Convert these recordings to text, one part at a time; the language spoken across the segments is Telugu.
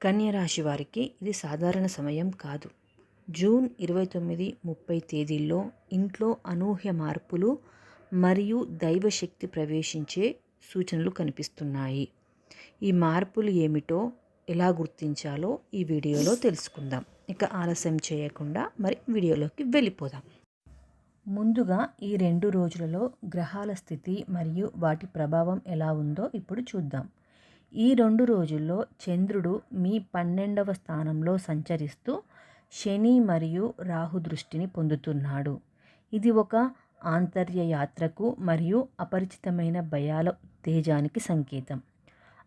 కన్యరాశి వారికి ఇది సాధారణ సమయం కాదు. జూన్ ఇరవై తొమ్మిది ముప్పై తేదీల్లో ఇంట్లో అనూహ్య మార్పులు మరియు దైవశక్తి ప్రవేశించే సూచనలు కనిపిస్తున్నాయి. ఈ మార్పులు ఏమిటో ఎలా గుర్తించాలో ఈ వీడియోలో తెలుసుకుందాం. ఇక ఆలస్యం చేయకుండా మరి వీడియోలోకి వెళ్ళిపోదాం. ముందుగా ఈ రెండు రోజులలో గ్రహాల స్థితి మరియు వాటి ప్రభావం ఎలా ఉందో ఇప్పుడు చూద్దాం. ఈ రెండు రోజుల్లో చంద్రుడు మీ పన్నెండవ స్థానంలో సంచరిస్తూ శని మరియు రాహు దృష్టిని పొందుతున్నాడు. ఇది ఒక ఆంతర్య యాత్రకు మరియు అపరిచితమైన భయాల ఉత్తేజానికి సంకేతం.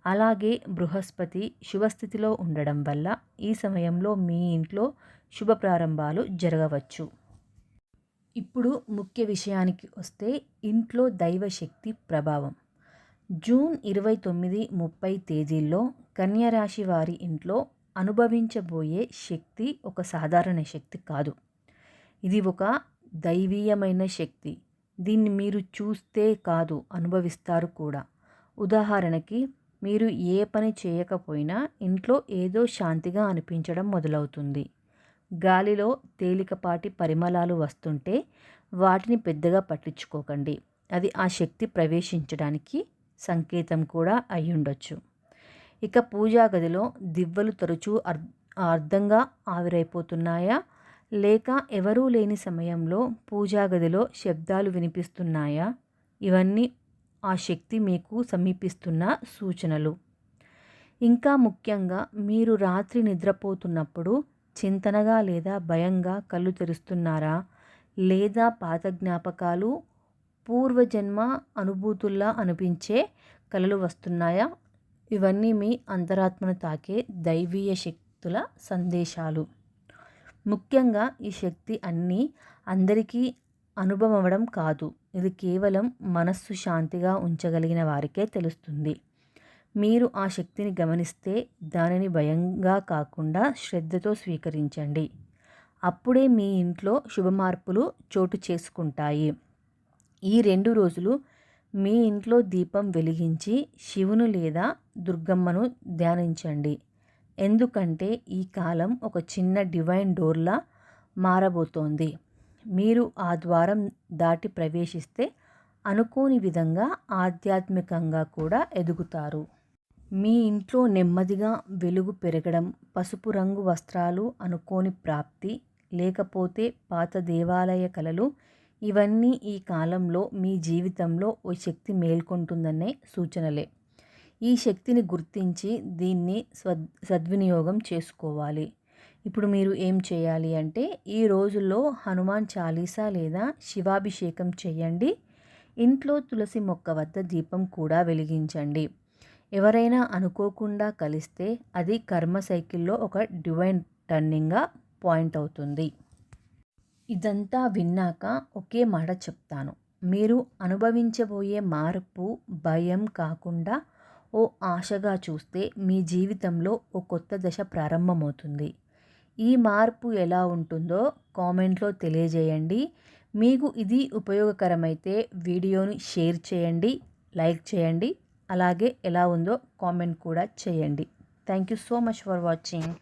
అలాగే బృహస్పతి శుభస్థితిలో ఉండడం వల్ల ఈ సమయంలో మీ ఇంట్లో శుభ ప్రారంభాలు జరగవచ్చు. ఇప్పుడు ముఖ్య విషయానికి వస్తే ఇంట్లో దైవశక్తి ప్రభావం. జూన్ ఇరవై తొమ్మిది ముప్పై తేదీల్లో కన్యరాశి వారి ఇంట్లో అనుభవించబోయే శక్తి ఒక సాధారణ శక్తి కాదు. ఇది ఒక దైవీయమైన శక్తి. దీన్ని మీరు చూస్తే కాదు అనుభవిస్తారు కూడా. ఉదాహరణకి మీరు ఏ పని చేయకపోయినా ఇంట్లో ఏదో శాంతిగా అనిపించడం మొదలవుతుంది. గాలిలో తేలికపాటి పరిమళాలు వస్తుంటే వాటిని పెద్దగా పట్టించుకోకండి. అది ఆ శక్తి ప్రవేశించడానికి సంకేతం కూడా అయ్యుండొచ్చు. ఇక పూజా గదిలో దివ్వలు తరచూ అర్ అర్థంగా ఆవిరైపోతున్నాయా? లేక ఎవరూ లేని సమయంలో పూజా గదిలో శబ్దాలు వినిపిస్తున్నాయా? ఇవన్నీ ఆ శక్తి మీకు సమీపిస్తున్న సూచనలు. ఇంకా ముఖ్యంగా మీరు రాత్రి నిద్రపోతున్నప్పుడు చింతనగా లేదా భయంగా కళ్ళు తెరుస్తున్నారా? లేదా పాత జ్ఞాపకాలు పూర్వజన్మ అనుభూతుల్లా అనిపించే కళలు వస్తున్నాయా? ఇవన్నీ మీ అంతరాత్మను తాకే దైవీయ శక్తుల సందేశాలు. ముఖ్యంగా ఈ శక్తి అన్నీ అందరికీ అనుభవడం కాదు. ఇది కేవలం మనస్సు శాంతిగా ఉంచగలిగిన వారికే తెలుస్తుంది. మీరు ఆ శక్తిని గమనిస్తే దానిని భయంగా కాకుండా శ్రద్ధతో స్వీకరించండి. అప్పుడే మీ ఇంట్లో శుభమార్పులు చోటు చేసుకుంటాయి. ఈ రెండు రోజులు మీ ఇంట్లో దీపం వెలిగించి శివును లేదా దుర్గమ్మను ధ్యానించండి. ఎందుకంటే ఈ కాలం ఒక చిన్న డివైన్ డోర్లా మారబోతోంది. మీరు ఆ ద్వారం దాటి ప్రవేశిస్తే అనుకోని విధంగా ఆధ్యాత్మికంగా కూడా ఎదుగుతారు. మీ ఇంట్లో నెమ్మదిగా వెలుగు పెరగడం పసుపు రంగు వస్త్రాలు అనుకోని ప్రాప్తి లేకపోతే పాత దేవాలయ కళలు ఇవన్నీ ఈ కాలంలో మీ జీవితంలో ఓ శక్తి మేల్కొంటుందనే సూచనలే. ఈ శక్తిని గుర్తించి దీన్ని స్వద్ సద్వినియోగం చేసుకోవాలి. ఇప్పుడు మీరు ఏం చేయాలి అంటే ఈ రోజుల్లో హనుమాన్ చాలీసా లేదా శివాభిషేకం చేయండి. ఇంట్లో తులసి మొక్క వద్ద దీపం కూడా వెలిగించండి. ఎవరైనా అనుకోకుండా కలిస్తే అది కర్మ సైకిల్లో ఒక డివైన్ టర్నింగ్గా పాయింట్ అవుతుంది. ఇదంతా విన్నాక ఒకే మాట చెప్తాను. మీరు అనుభవించబోయే మార్పు భయం కాకుండా ఓ ఆశగా చూస్తే మీ జీవితంలో ఓ కొత్త దశ ప్రారంభమవుతుంది. ఈ మార్పు ఎలా ఉంటుందో కామెంట్లో తెలియజేయండి. మీకు ఇది ఉపయోగకరమైతే వీడియోని షేర్ చేయండి లైక్ చేయండి అలాగే ఎలా ఉందో కామెంట్ కూడా చేయండి. Thank you so much for watching.